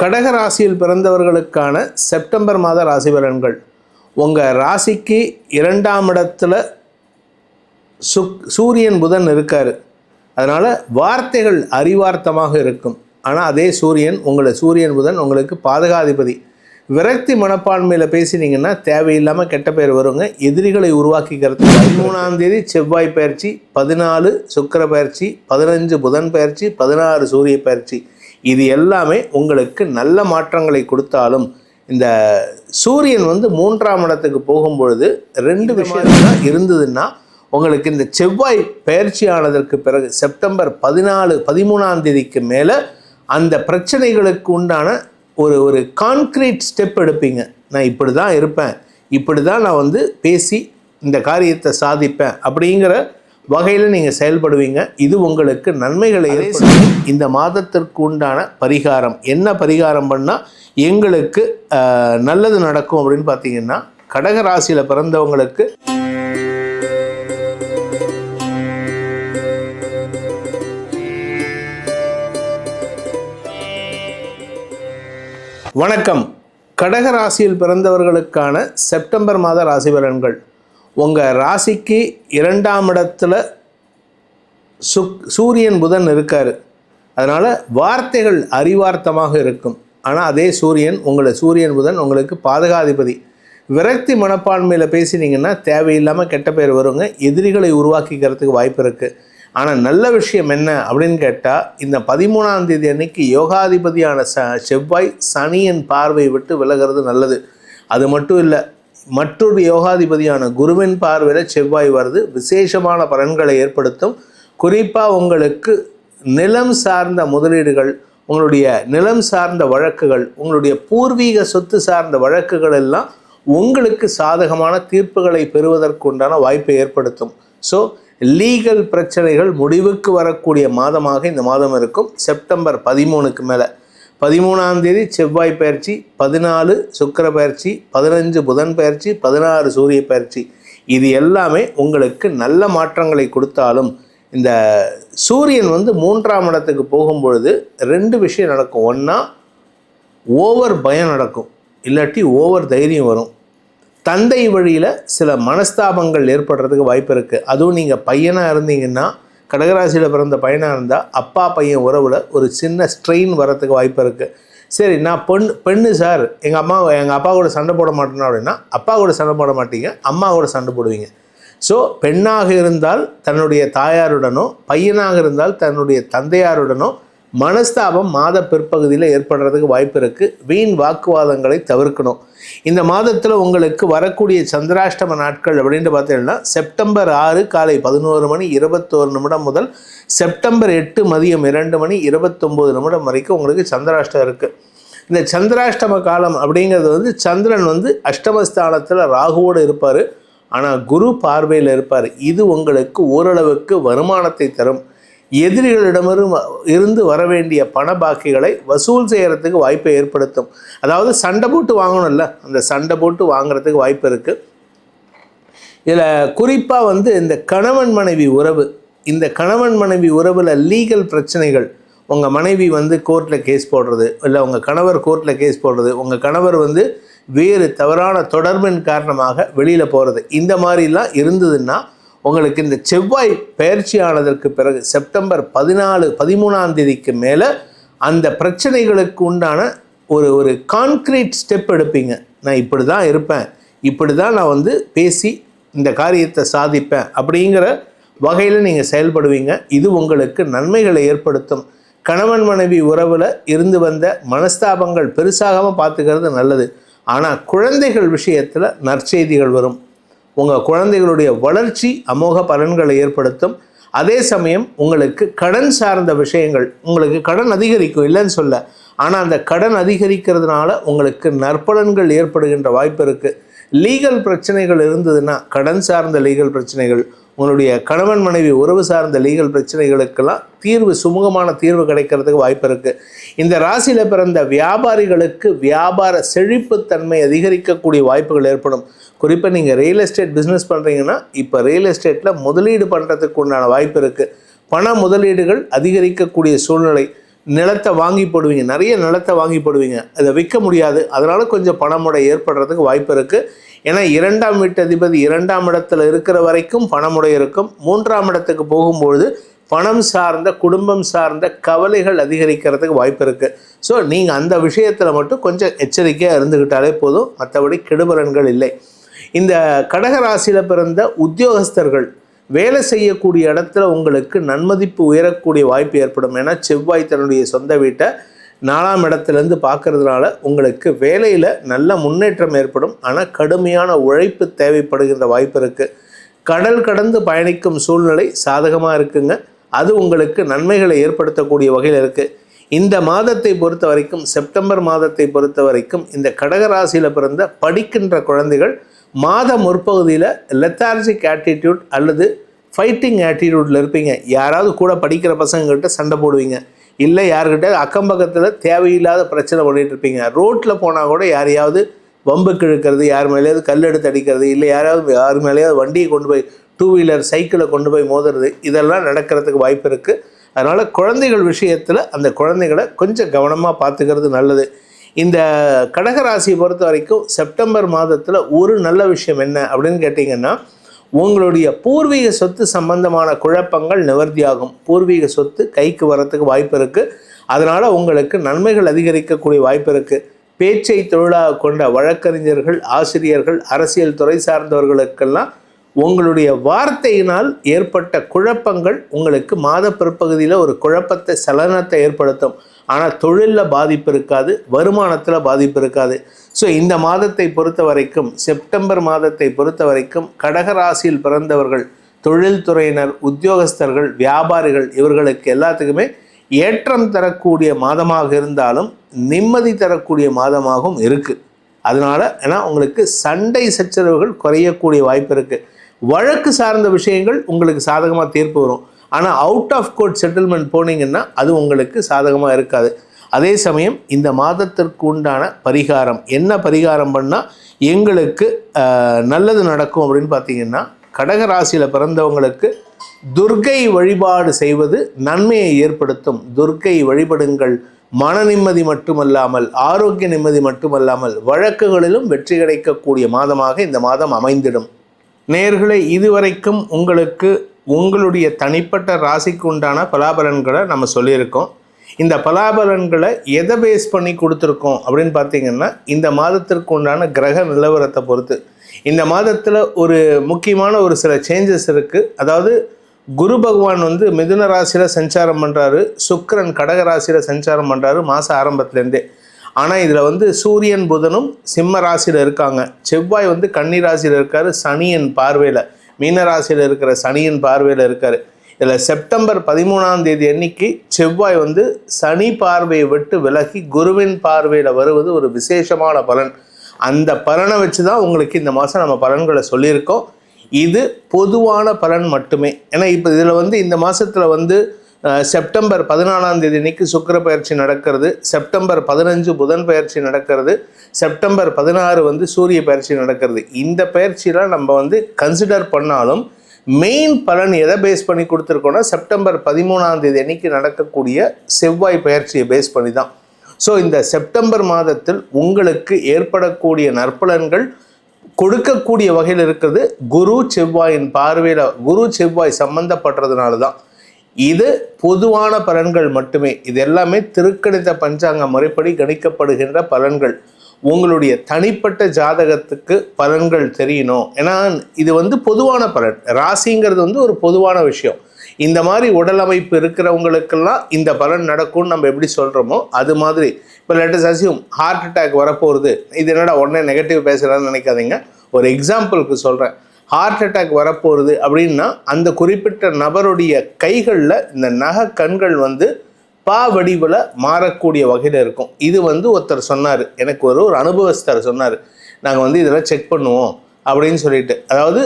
கடக ராசியில் பிறந்தவர்களுக்கான செப்டம்பர் மாத ராசி பலன்கள். உங்கள் ராசிக்கு இரண்டாம் இடத்துல சுக் சூரியன் புதன் இருக்கார். அதனால் வார்த்தைகள் அறிவார்த்தமாக இருக்கும். ஆனால் அதே சூரியன் உங்களை சூரியன் புதன் உங்களுக்கு பாதகாதிபதி. விரக்தி மனப்பான்மையில் பேசினீங்கன்னா தேவையில்லாமல் கெட்ட பேர் வருங்க. எதிரிகளை உருவாக்கிக்கிறது பதிமூணாம் தேதி செவ்வாய் பயிற்சி பதினாலு சுக்கர பயிற்சி பதினஞ்சு புதன் பயிற்சி பதினாறு சூரிய பயிற்சி. இது எல்லாமே உங்களுக்கு நல்ல மாற்றங்களை கொடுத்தாலும் இந்த சூரியன் வந்து மூன்றாம் இடத்துக்கு போகும்பொழுது ரெண்டு விஷயம் தான் இருந்ததுன்னா உங்களுக்கு இந்த செவ்வாய் பயிற்சி ஆனதற்கு பிறகு செப்டம்பர் பதினாலு பதிமூணாம் தேதிக்கு மேலே அந்த பிரச்சனைகளுக்கு உண்டான ஒரு ஒரு கான்க்ரீட் ஸ்டெப் எடுப்பீங்க. நான் இப்படி தான் இருப்பேன். இப்படி தான் நான் வந்து பேசி இந்த காரியத்தை சாதிப்பேன் அப்படிங்கிற வகையில் நீங்கள் செயல்படுவீங்க. இது உங்களுக்கு நன்மைகளை ஏற்படுத்தும். இந்த மாதத்திற்கு உண்டான பரிகாரம். என்ன பரிகாரம் பண்ணால் எங்களுக்கு நல்லது நடக்கும் அப்படின்னு பார்த்தீங்கன்னா கடக ராசியில் பிறந்தவங்களுக்கு வணக்கம். கடக ராசியில் பிறந்தவர்களுக்கான செப்டம்பர் மாத ராசி பலன்கள். உங்கள் ராசிக்கு இரண்டாம் இடத்துல சுக் சூரியன் புதன் இருக்கார். அதனால் வார்த்தைகள் அறிவார்த்தமாக இருக்கும். ஆனால் அதே சூரியன் உங்களை சூரியன் புதன் உங்களுக்கு பாதகாதிபதி. விரக்தி மனப்பான்மையில் பேசினீங்கன்னா தேவையில்லாமல் கெட்ட பேர் வருங்க. எதிரிகளை உருவாக்கிக்கிறதுக்கு வாய்ப்பு இருக்குது ஆனால் நல்ல விஷயம் என்ன அப்படின்னு கேட்டால் இந்த பதிமூணாம் தேதி அன்னைக்கு யோகாதிபதியான ச செவ்வாய் சனியின் பார்வை விட்டு விலகிறது நல்லது. அது மட்டும் இல்லை மற்றொரு யோகாதிபதியான குருவின் பார்வையில் செவ்வாய் வருது. விசேஷமான பலன்களை ஏற்படுத்தும். குறிப்பாக உங்களுக்கு நிலம் சார்ந்த முதலீடுகள் உங்களுடைய நிலம் சார்ந்த வழக்குகள் உங்களுடைய பூர்வீக சொத்து சார்ந்த வழக்குகள் எல்லாம் உங்களுக்கு சாதகமான தீர்ப்புகளை பெறுவதற்கு உண்டான வாய்ப்பை ஏற்படுத்தும். ஸோ லீகல் பிரச்சனைகள் முடிவுக்கு வரக்கூடிய மாதமாக இந்த மாதம் இருக்கும். செப்டம்பர் பதிமூணுக்கு மேலே. பதிமூணாம் தேதி செவ்வாய் பயிற்சி பதினாலு சுக்கிர பயிற்சி பதினஞ்சு புதன் பயிற்சி பதினாறு சூரிய பயிற்சி. இது எல்லாமே உங்களுக்கு நல்ல மாற்றங்களை கொடுத்தாலும் இந்த சூரியன் வந்து மூன்றாம் இடத்துக்கு போகும்பொழுது ரெண்டு விஷயம் நடக்கும். ஒன்றா ஓவர் பயம் நடக்கும். இல்லாட்டி ஓவர் தைரியம் வரும். தந்தை வழியில் சில மனஸ்தாபங்கள் ஏற்படுறதுக்கு வாய்ப்பு இருக்குது அதுவும் நீங்கள் பையனாக இருந்தீங்கன்னா கடகராசியில் பிறந்த பையனாக இருந்தால் அப்பா பையன் உறவில் ஒரு சின்ன ஸ்ட்ரெயின் வரத்துக்கு வாய்ப்பு இருக்குது சரி நான் பெண் பெண்ணு சார் எங்கள் அம்மா எங்கள் அப்பா கூட சண்டை போட மாட்டேனா அப்படின்னா அப்பா கூட சண்டை போட மாட்டீங்க அம்மா கூட சண்டை போடுவீங்க. ஸோ பெண்ணாக இருந்தால் தன்னுடைய தாயாருடனோ பையனாக இருந்தால் தன்னுடைய தந்தையாருடனோ மனஸ்தாபம் மாத பிற்பகுதியில் ஏற்படுறதுக்கு வாய்ப்பு இருக்குது வீண் வாக்குவாதங்களை தவிர்க்கணும். இந்த மாதத்தில் உங்களுக்கு வரக்கூடிய சந்திராஷ்டம நாட்கள் அப்படின்ட்டு பார்த்தீங்கன்னா செப்டம்பர் ஆறு காலை பதினோரு மணி இருபத்தோரு நிமிடம் முதல் செப்டம்பர் எட்டு மதியம் இரண்டு மணி இருபத்தொம்போது நிமிடம் வரைக்கும் உங்களுக்கு சந்திராஷ்டம் இருக்குது இந்த சந்திராஷ்டம காலம் அப்படிங்கிறது வந்து சந்திரன் வந்து அஷ்டமஸ்தானத்தில் ராகுவோடு இருப்பார். ஆனால் குரு பார்வையில் இருப்பார். இது உங்களுக்கு ஓரளவுக்கு வருமானத்தை தரும். எதிரிகளிடமிருந்து இருந்து வர வேண்டிய பண பாக்கிகளை வசூல் செய்கிறதுக்கு வாய்ப்பை ஏற்படுத்தும். அதாவது சண்டை போட்டு வாங்கணும்ல. அந்த சண்டை போட்டு வாங்குறதுக்கு வாய்ப்பு இருக்குது இதில் குறிப்பாக வந்து இந்த கணவன் மனைவி உறவு. இந்த கணவன் மனைவி உறவில் லீகல் பிரச்சனைகள். உங்கள் மனைவி வந்து கோர்ட்டில் கேஸ் போடுறது இல்லை உங்கள் கணவர் கோர்ட்டில் கேஸ் போடுறது உங்கள் கணவர் வந்து வேறு தவறான தொடர்பின் காரணமாக வெளியில் போகிறது இந்த மாதிரிலாம் இருந்ததுன்னா உங்களுக்கு இந்த செவ்வாய் பயிற்சியானதற்கு பிறகு செப்டம்பர் பதினாலு பதிமூணாம் தேதிக்கு மேலே அந்த பிரச்சனைகளுக்கு உண்டான ஒரு ஒரு கான்க்ரீட் ஸ்டெப் எடுப்பீங்க. நான் இப்படி தான் இருப்பேன். இப்படி தான் நான் வந்து பேசி இந்த காரியத்தை சாதிப்பேன் அப்படிங்கிற வகையில் நீங்கள் செயல்படுவீங்க. இது உங்களுக்கு நன்மைகளை ஏற்படுத்தும். கணவன் மனைவி உறவில் இருந்து வந்த மனஸ்தாபங்கள் பெருசாகாமல் பார்த்துக்கிறது நல்லது. ஆனால் குழந்தைகள் விஷயத்தில் நற்செய்திகள் வரும். உங்கள் குழந்தைகளுடைய வளர்ச்சி அமோக பலன்களை ஏற்படுத்தும். அதே சமயம் உங்களுக்கு கடன் சார்ந்த விஷயங்கள் உங்களுக்கு கடன் அதிகரிக்கும் இல்லைன்னு சொல்ல. ஆனால் அந்த கடன் அதிகரிக்கிறதுனால உங்களுக்கு நற்பலன்கள் ஏற்படுகின்ற வாய்ப்பு இருக்குது லீகல் பிரச்சனைகள் இருந்ததுன்னா கடன் சார்ந்த லீகல் பிரச்சனைகள் உங்களுடைய கணவன் மனைவி உறவு சார்ந்த லீகல் பிரச்சனைகளுக்கெல்லாம் தீர்வு சுமூகமான தீர்வு கிடைக்கிறதுக்கு வாய்ப்பு இருக்குது இந்த ராசியில் பிறந்த வியாபாரிகளுக்கு வியாபார செழிப்புத்தன்மை அதிகரிக்கக்கூடிய வாய்ப்புகள் ஏற்படும். குறிப்பாக நீங்கள் ரியல் எஸ்டேட் பிஸ்னஸ் பண்ணுறீங்கன்னா இப்போ ரியல் எஸ்டேட்டில் முதலீடு பண்ணுறதுக்கு உண்டான வாய்ப்பு இருக்குது பண முதலீடுகள் அதிகரிக்கக்கூடிய சூழ்நிலை நிலத்தை வாங்கி போடுவீங்க. நிறைய நிலத்தை வாங்கி போடுவீங்க. அதை விற்க முடியாது. அதனால கொஞ்சம் பணமுடை ஏற்படுறதுக்கு வாய்ப்பு இருக்குது ஏன்னா இரண்டாம் வீட்டு அதிபதி இரண்டாம் இடத்துல இருக்கிற வரைக்கும் பணமுடை இருக்கும். மூன்றாம் இடத்துக்கு போகும்பொழுது பணம் சார்ந்த குடும்பம் சார்ந்த கவலைகள் அதிகரிக்கிறதுக்கு வாய்ப்பு இருக்குது ஸோ நீங்கள் அந்த விஷயத்தில் மட்டும் கொஞ்சம் எச்சரிக்கையாக இருந்துக்கிட்டாலே போதும். மற்றபடி கெடுபலன்கள் இல்லை. இந்த கடகராசியில் பிறந்த உத்தியோகஸ்தர்கள் வேலை செய்யக்கூடிய இடத்துல உங்களுக்கு நன்மதிப்பு உயரக்கூடிய வாய்ப்பு ஏற்படும். ஏன்னா செவ்வாய் தன்னுடைய சொந்த வீட்டை நாலாம் இடத்துலேருந்து பார்க்கறதுனால உங்களுக்கு வேலையில் நல்ல முன்னேற்றம் ஏற்படும். ஆனால் கடுமையான உழைப்பு தேவைப்படுகின்ற வாய்ப்பு இருக்குது கடல் கடந்து பயணிக்கும் சூழ்நிலை சாதகமாக இருக்குங்க. அது உங்களுக்கு நன்மைகளை ஏற்படுத்தக்கூடிய வகையில் இருக்குது இந்த மாதத்தை பொறுத்த வரைக்கும் செப்டம்பர் மாதத்தை பொறுத்த வரைக்கும் இந்த கடகராசியில் பிறந்த படிக்கின்ற குழந்தைகள் மாத முற்பகுதியில் லெத்தார்ஜிக் ஆட்டிடியூட் அல்லது ஃபைட்டிங் ஆட்டிடியூட்டில் இருப்பீங்க. யாராவது கூட படிக்கிற பசங்கக்கிட்ட சண்டை போடுவீங்க. இல்லை யார்கிட்ட அக்கம் பக்கத்தில் தேவையில்லாத பிரச்சனை பண்ணிகிட்ருப்பீங்க இருப்பீங்க. ரோட்டில் போனால் கூட யாரையாவது வம்புக்கு இழுக்கிறது யார் மேலேயாவது கல் எடுத்து அடிக்கிறது இல்லை யாராவது யார் மேலேயாவது வண்டியை கொண்டு போய் டூ வீலர் சைக்கிளை கொண்டு போய் மோதுறது இதெல்லாம் நடக்கிறதுக்கு வாய்ப்பு இருக்குது அதனால் குழந்தைகள் விஷயத்தில் அந்த குழந்தைகளை கொஞ்சம் கவனமாக பார்த்துக்கிறது நல்லது. இந்த கடகராசியை பொறுத்த வரைக்கும் செப்டம்பர் மாதத்தில் ஒரு நல்ல விஷயம் என்ன அப்படின்னு கேட்டிங்கன்னா உங்களுடைய பூர்வீக சொத்து சம்பந்தமான குழப்பங்கள் நிவர்த்தியாகும். பூர்வீக சொத்து கைக்கு வரத்துக்கு வாய்ப்பு இருக்குது அதனால் உங்களுக்கு நன்மைகள் அதிகரிக்கக்கூடிய வாய்ப்பு இருக்குது பேச்சை தொழிலாக கொண்ட வழக்கறிஞர்கள் ஆசிரியர்கள் அரசியல் துறை சார்ந்தவர்களுக்கெல்லாம் உங்களுடைய வார்த்தையினால் ஏற்பட்ட குழப்பங்கள் உங்களுக்கு மாத பிற்பகுதியில் ஒரு குழப்பத்தை சலனத்தை ஏற்படுத்தும். ஆனால் தொழிலில் பாதிப்பு இருக்காது வருமானத்தில் பாதிப்பு இருக்காது. ஸோ இந்த மாதத்தை பொறுத்த வரைக்கும் செப்டம்பர் மாதத்தை பொறுத்த வரைக்கும் கடகராசியில் பிறந்தவர்கள் தொழில்துறையினர் உத்தியோகஸ்தர்கள் வியாபாரிகள் இவர்களுக்கு எல்லாத்துக்குமே ஏற்றம் தரக்கூடிய மாதமாக இருந்தாலும் நிம்மதி தரக்கூடிய மாதமாகவும் இருக்குது அதனால் ஏன்னா உங்களுக்கு சண்டை சச்சரவுகள் குறையக்கூடிய வாய்ப்பு இருக்குது வழக்கு சார்ந்த விஷயங்கள் உங்களுக்கு சாதகமாக தீர்ப்பு வரும். ஆனால் அவுட் ஆஃப் கோர்ட் செட்டில்மெண்ட் போனீங்கன்னா அது உங்களுக்கு சாதகமாக இருக்காது. அதே சமயம் இந்த மாதத்திற்கு உண்டான பரிகாரம் என்ன பரிகாரம் பண்ணால் எங்களுக்கு நல்லது நடக்கும் அப்படின்னு பார்த்தீங்கன்னா கடகராசியில் பிறந்தவங்களுக்கு துர்க்கை வழிபாடு செய்வது நன்மையை ஏற்படுத்தும். துர்க்கை வழிபடுங்கள். மன நிம்மதி மட்டுமல்லாமல் ஆரோக்கிய நிம்மதி மட்டுமல்லாமல் வழக்குகளிலும் வெற்றி கிடைக்கக்கூடிய மாதமாக இந்த மாதம் அமைந்திடும். நேர்களை இதுவரைக்கும் உங்களுக்கு உங்களுடைய தனிப்பட்ட ராசிக்கு உண்டான பலாபலன்களை நம்ம சொல்லியிருக்கோம். இந்த பலாபலன்களை எதை பேஸ் பண்ணி கொடுத்துருக்கோம் அப்படின்னு பார்த்தீங்கன்னா இந்த மாதத்திற்கு உண்டான கிரக நிலவரத்தை பொறுத்து. இந்த மாதத்தில் ஒரு முக்கியமான ஒரு சில சேஞ்சஸ் இருக்குது அதாவது குரு பகவான் வந்து மிதுன ராசியில் சஞ்சாரம் பண்ணுறாரு சுக்கிரன் கடக ராசியில் சஞ்சாரம் பண்ணுறாரு மாத ஆரம்பத்துலேருந்தே. ஆனால் இதில் வந்து சூரியன் புதனும் சிம்ம ராசியில் இருக்காங்க. செவ்வாய் வந்து கன்னி ராசியில் இருக்கார் சனியின் பார்வையில் மீன ராசியில் இருக்கிற சனியின் பார்வையில் இருக்கார். இதில் செப்டம்பர் பதிமூணாம் தேதி அன்னைக்கு செவ்வாய் வந்து சனி பார்வையை விட்டு விலகி குருவின் பார்வையில் வருவது ஒரு விசேஷமான பலன். அந்த பலனை வச்சு தான் உங்களுக்கு இந்த மாதம் நம்ம பலன்களை சொல்லியிருக்கோம். இது பொதுவான பலன் மட்டுமே. ஏன்னா இப்போ இதில் வந்து இந்த மாதத்தில் வந்து செப்டம்பர் பதினாலாம் தேதி அன்னைக்கு சுக்கிர பயிற்சி நடக்கிறது. செப்டம்பர் பதினஞ்சு புதன் பயிற்சி நடக்கிறது. செப்டம்பர் பதினாறு வந்து சூரிய பயிற்சி நடக்கிறது. இந்த பயிற்சியெலாம் நம்ம வந்து கன்சிடர் பண்ணாலும் மெயின் பலன் எதை பேஸ் பண்ணி கொடுத்துருக்கோன்னா செப்டம்பர் பதிமூணாம் தேதி அன்னைக்கு நடக்கக்கூடிய செவ்வாய் பயிற்சியை பேஸ் பண்ணி தான். ஸோ இந்த செப்டம்பர் மாதத்தில் உங்களுக்கு ஏற்படக்கூடிய நற்பலன்கள் கொடுக்கக்கூடிய வகையில் இருக்கிறது. குரு செவ்வாயின் பார்வையில் குரு செவ்வாய் சம்மந்தப்படுறதுனால தான். இது பொதுவான பலன்கள் மட்டுமே. இது எல்லாமே திருக்கணித பஞ்சாங்க முறைப்படி கணிக்கப்படுகின்ற பலன்கள். உங்களுடைய தனிப்பட்ட ஜாதகத்துக்கு பலன்கள் தெரியணும். ஏன்னா இது வந்து பொதுவான பலன். ராசிங்கிறது வந்து ஒரு பொதுவான விஷயம். இந்த மாதிரி உடல் அமைப்பு இருக்கிறவங்களுக்கெல்லாம் இந்த பலன் நடக்கும்னு நம்ம எப்படி சொல்கிறோமோ அது மாதிரி. இப்போ லெட்டஸ் அசியூம் ஹார்ட் அட்டாக் வரப்போகிறது இது என்னடா உடனே நெகட்டிவ் பேசுகிறான்னு நினைக்காதீங்க. ஒரு எக்ஸாம்பிளுக்கு சொல்கிறேன் ஹார்ட் அட்டாக் வரப்போகுது அப்படின்னா அந்த குறிப்பிட்ட நபருடைய கைகளில் இந்த நகை கண்கள் வந்து பா வடிவில் மாறக்கூடிய வகையில் இருக்கும். இது வந்து ஒருத்தர் சொன்னார். எனக்கு ஒரு ஒரு அனுபவஸ்தர் சொன்னார். நாங்கள் வந்து இதெல்லாம் செக் பண்ணுவோம் அப்படின்னு சொல்லிட்டு. அதாவது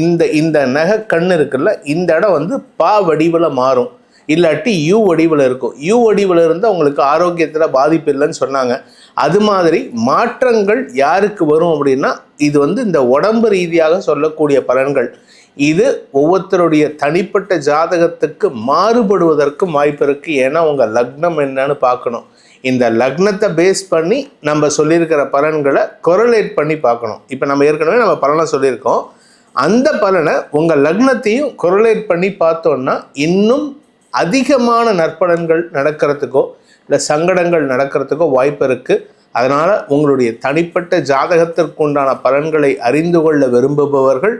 இந்த இந்த நகை கண் இருக்குல்ல இந்த இடம் வந்து பா வடிவில் மாறும். இல்லாட்டி யூ வடிவில் இருக்கும். யூ வடிவில் இருந்தால் உங்களுக்கு ஆரோக்கியத்தில் பாதிப்பு இல்லைன்னு சொன்னாங்க. அது மாதிரி மாற்றங்கள் யாருக்கு வரும் அப்படின்னா இது வந்து இந்த உடம்பு ரீதியாக சொல்லக்கூடிய பலன்கள். இது ஒவ்வொருத்தருடைய தனிப்பட்ட ஜாதகத்துக்கு மாறுபடுவதற்கும் வாய்ப்பு இருக்குது ஏன்னா உங்கள் லக்னம் என்னன்னு பார்க்கணும். இந்த லக்னத்தை பேஸ் பண்ணி நம்ம சொல்லியிருக்கிற பலன்களை கொரலேட் பண்ணி பார்க்கணும். இப்போ நம்ம ஏற்கனவே நம்ம பலனை சொல்லியிருக்கோம். அந்த பலனை உங்கள் லக்னத்தையும் கொரலேட் பண்ணி பார்த்தோன்னா இன்னும் அதிகமான நற்பலன்கள் நடக்கிறதுக்கோ இல்லை சங்கடங்கள் நடக்கிறதுக்கோ வாய்ப்பு இருக்குது அதனால் உங்களுடைய தனிப்பட்ட ஜாதகத்திற்குண்டான பலன்களை அறிந்து கொள்ள விரும்புபவர்கள்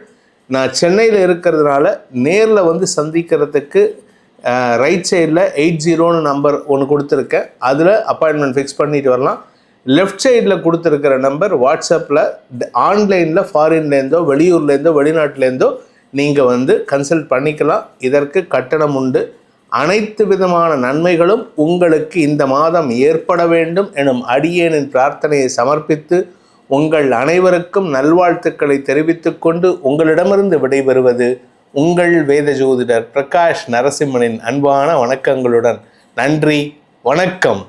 நான் சென்னையில் இருக்கிறதுனால நேரில் வந்து சந்திக்கிறதுக்கு ரைட் சைடில் எயிட் ஜீரோன்னு நம்பர் ஒன்று கொடுத்துருக்கேன். அதில் அப்பாயின்மெண்ட் ஃபிக்ஸ் பண்ணிட்டு வரலாம். லெஃப்ட் சைடில் கொடுத்துருக்கிற நம்பர் வாட்ஸ்அப்பில் ஆன்லைனில் ஃபாரின்லேருந்தோ வெளியூர்லேருந்தோ வெளிநாட்டிலேருந்தோ நீங்கள் வந்து கன்சல்ட் பண்ணிக்கலாம். இதற்கு கட்டணம் உண்டு. அனைத்து விதமான நன்மைகளும் உங்களுக்கு இந்த மாதம் ஏற்பட வேண்டும் எனும் அடியேனின் பிரார்த்தனையை சமர்ப்பித்து உங்கள் அனைவருக்கும் நல்வாழ்த்துக்களை தெரிவித்துக் கொண்டு உங்களிடமிருந்து விடைபெறுவது உங்கள் வேத ஜோதிடர் பிரகாஷ் நரசிம்மனின் அன்பான வணக்கங்களுடன். நன்றி வணக்கம்.